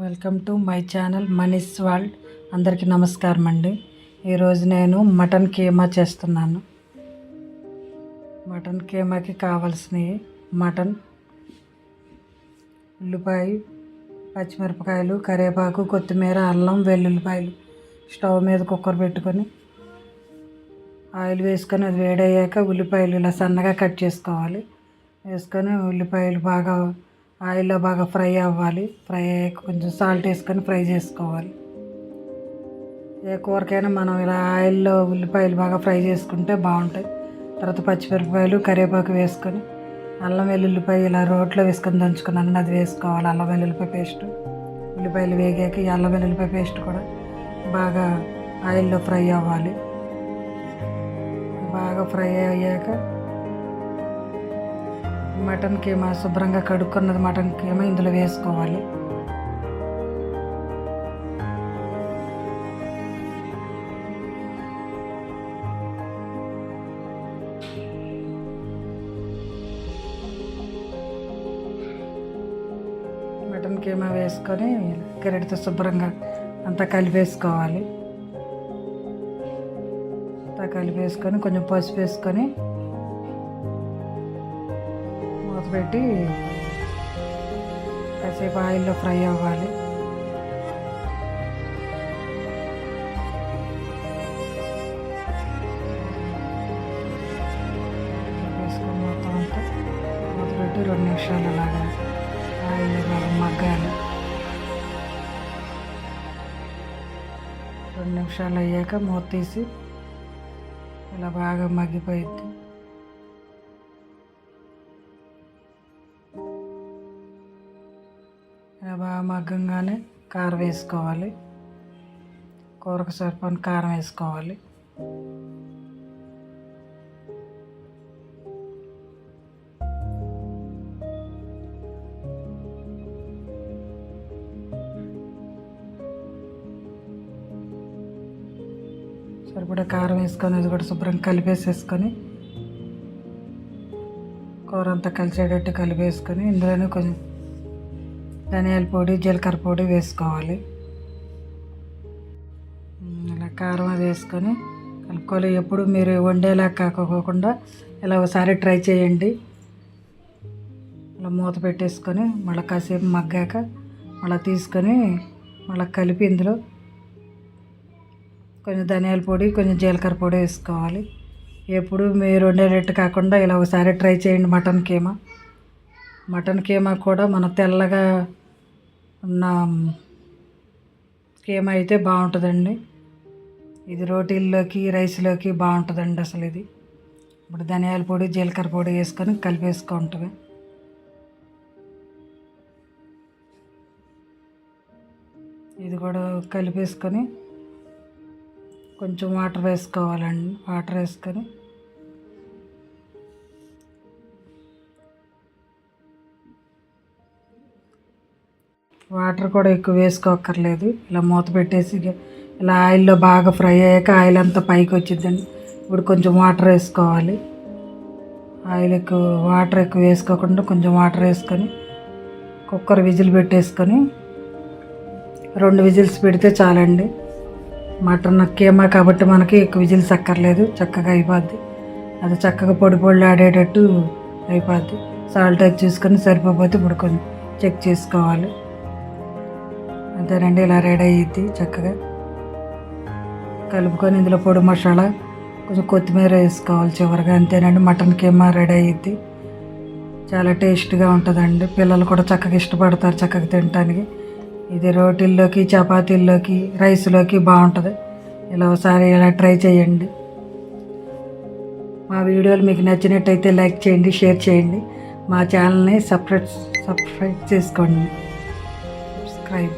Welcome to my channel Mani's world. అందరికీ నమస్కారం అండి. ఈరోజు నేను మటన్ కీమా చేస్తున్నాను. మటన్ కీమాకి కావాల్సినవి మటన్ ఉల్లిపాయ పచ్చిమిరపకాయలు కరివేపాకు కొత్తిమీర అల్లం వెల్లుల్లిపాయలు స్టవ్ మీద కుక్కర్ పెట్టుకొని ఆయిల్ వేసుకొని అది వేడయ్యాక ఉల్లిపాయలు ఇలా సన్నగా కట్ చేసుకోవాలి. వేసుకొని ఉల్లిపాయలు బాగా ఆయిల్లో బాగా ఫ్రై అవ్వాలి. ఫ్రై అయ్యాక కొంచెం సాల్ట్ వేసుకొని ఫ్రై చేసుకోవాలి. ఏ కూరకైనా మనం ఇలా ఆయిల్లో ఉల్లిపాయలు బాగా ఫ్రై చేసుకుంటే బాగుంటాయి. తర్వాత పచ్చిమిరపకాయలు కరివేపాకు వేసుకొని అల్లం వెల్లుల్లిపాయ ఇలా రోట్లో వేసుకొని దంచుకున్నాను అది వేసుకోవాలి. అల్లం వెల్లుల్లిపాయ పేస్ట్. ఉల్లిపాయలు వేగాక ఈ అల్లం వెల్లుల్లిపాయ పేస్ట్ కూడా బాగా ఆయిల్లో ఫ్రై అవ్వాలి. బాగా ఫ్రై అయ్యాక మటన్ కీమా శుభ్రంగా కడుక్కున్నది మటన్ కీమా ఇందులో వేసుకోవాలి. మటన్ కీమా వేసుకొని గరిటతో శుభ్రంగా అంతా కలిపేసుకోవాలి. అంతా కలిపేసుకొని కొంచెం పసుపు వేసుకొని మూత పెట్టి కాసేపు ఆయిల్లో ఫ్రై అవ్వాలి. వేసుకొని మొత్తం అంతా మూత పెట్టి రెండు నిమిషాలు అలాగా ఆయిల్ బాగా మగ్గాలి. రెండు నిమిషాలు అయ్యాక మూత తీసి ఇలా బాగా మగ్గిపోయింది ఇలా బాగా మగ్గంగానే కారం వేసుకోవాలి. కూరకు సరిపడిన కారం వేసుకోవాలి. సరిపడా కారం వేసుకొని అది కూడా శుభ్రంగా కలిపేసేసుకొని కూర అంతా కలిసేటట్టు కలిపేసుకొని ఇందులోనే కొంచెం ధనియాల పొడి జీలకర్ర పొడి వేసుకోవాలి. ఇలా కారం అది వేసుకొని కలుపుకోవాలి. ఎప్పుడు మీరు వండేలా కాకోకుండా ఇలా ఒకసారి ట్రై చేయండి. ఇలా మూత పెట్టేసుకొని మళ్ళీ కాసేపు మగ్గాక మళ్ళీ తీసుకొని మళ్ళీ కలిపి ఇందులో కొంచెం ధనియాల పొడి కొంచెం జీలకర్ర పొడి వేసుకోవాలి. ఎప్పుడు మీరు వండేటట్టు కాకుండా ఇలా ఒకసారి ట్రై చేయండి మటన్ కీమా. మటన్ కీమా కూడా మన తెల్లగా ఉన్న ఏమైతే అయితే బాగుంటుందండి. ఇది రోటీల్లోకి రైస్లోకి బాగుంటుందండి అసలు ఇది. ఇప్పుడు ధనియాల పొడి జీలకర్ర పొడి వేసుకొని కలిపేసుకుంటుంది ఇది కూడా కలిపేసుకొని కొంచెం వాటర్ వేసుకోవాలండి. వాటర్ వేసుకొని వాటర్ కూడా ఎక్కువ వేసుకోక్కర్లేదు. ఇలా మూత పెట్టేసి ఇలా ఆయిల్లో బాగా ఫ్రై అయ్యాక ఆయిల్ అంతా పైకి వచ్చిందండి ఇప్పుడు కొంచెం వాటర్ వేసుకోవాలి. ఆయిల్ ఎక్కువ వాటర్ ఎక్కువ వేసుకోకుండా కొంచెం వాటర్ వేసుకొని కుక్కర్ విజిల్ పెట్టేసుకొని రెండు విజిల్స్ పెడితే చాలండి. మటన్ కీమా కాబట్టి మనకి ఎక్కువ విజిల్స్ అక్కర్లేదు. చక్కగా అయిపోద్ది. అది చక్కగా పొడి పొడి ఆడేటట్టు అయిపోద్ది. సాల్ట్ అది చూసుకొని సరిపోతే ఇప్పుడు కొంచెం చెక్ చేసుకోవాలి. అంతేనండి ఇలా రెడీ అయ్యిద్ది చక్కగా. కలుపుకొని ఇందులో పొడి మసాలా కొంచెం కొత్తిమీర వేసుకోవాలి చివరిగా అంతేనండి మటన్ కీమా రెడీ అయ్యిద్ది. చాలా టేస్ట్గా ఉంటుందండి పిల్లలు కూడా చక్కగా ఇష్టపడతారు చక్కగా తినడానికి ఇది రోటీల్లోకి చపాతీల్లోకి రైస్లోకి బాగుంటుంది. ఇలా ఒకసారి ఇలా ట్రై చేయండి. మా వీడియోలు మీకు నచ్చినట్టయితే లైక్ చేయండి షేర్ చేయండి. మా ఛానల్ని సబ్స్క్రైబ్ సబ్స్క్రైబ్ చేసుకోండి. సబ్స్క్రైబ్.